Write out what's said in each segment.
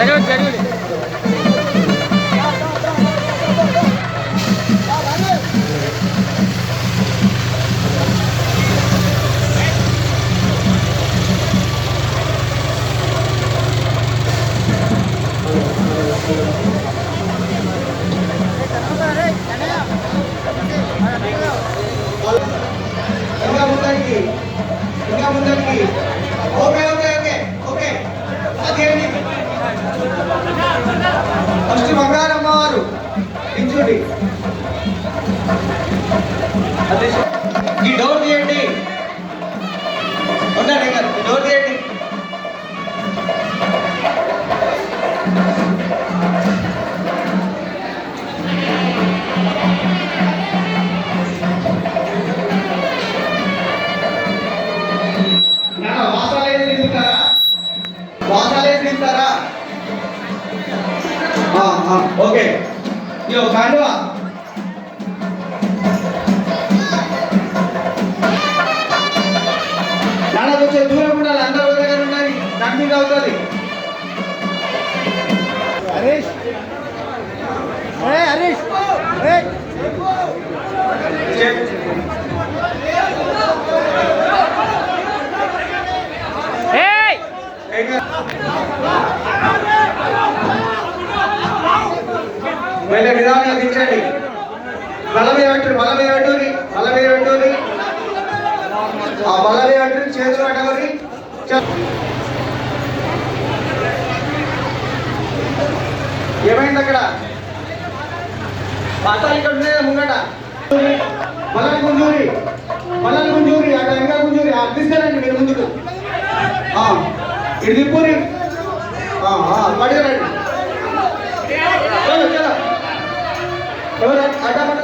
ఇంకా ఓకే. ఇయో కాండువా? నాన్న కొంచెం దూరం ఉండాలి. అందరూ ఒక దగ్గర ఉండాలి. దాని మీద అవుతుంది హరీష్. ఏ హరీష్. ఏ. ఏయ్ మళ్ళీ నిదానంగా దించండి బల మీద పెట్టు బల మీద పెట్టుని ఆ బల మీద పెట్టుని ఏమైంది అక్కడ? బత్తాలు ఇక్కడ ఉన్నాయా ముంగట. మల్లెల గుంజూరి మల్లెల గుంజూరి అక్కడ ఇంకా గుంజూరి. అర్థిస్తారండి మీరు ముందుకు. ఇది పూరి. తిప్పుని పడిగారండి Ahora, acá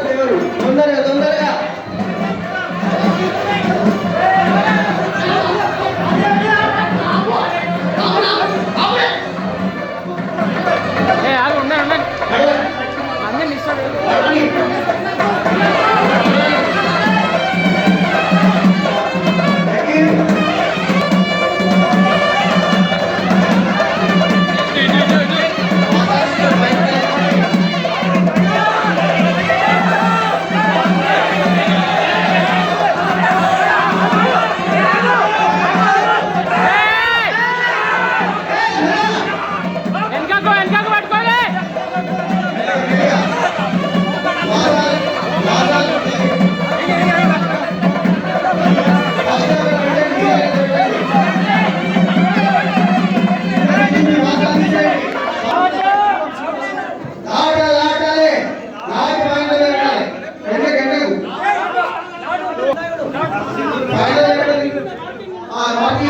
ఆ, పార్టీ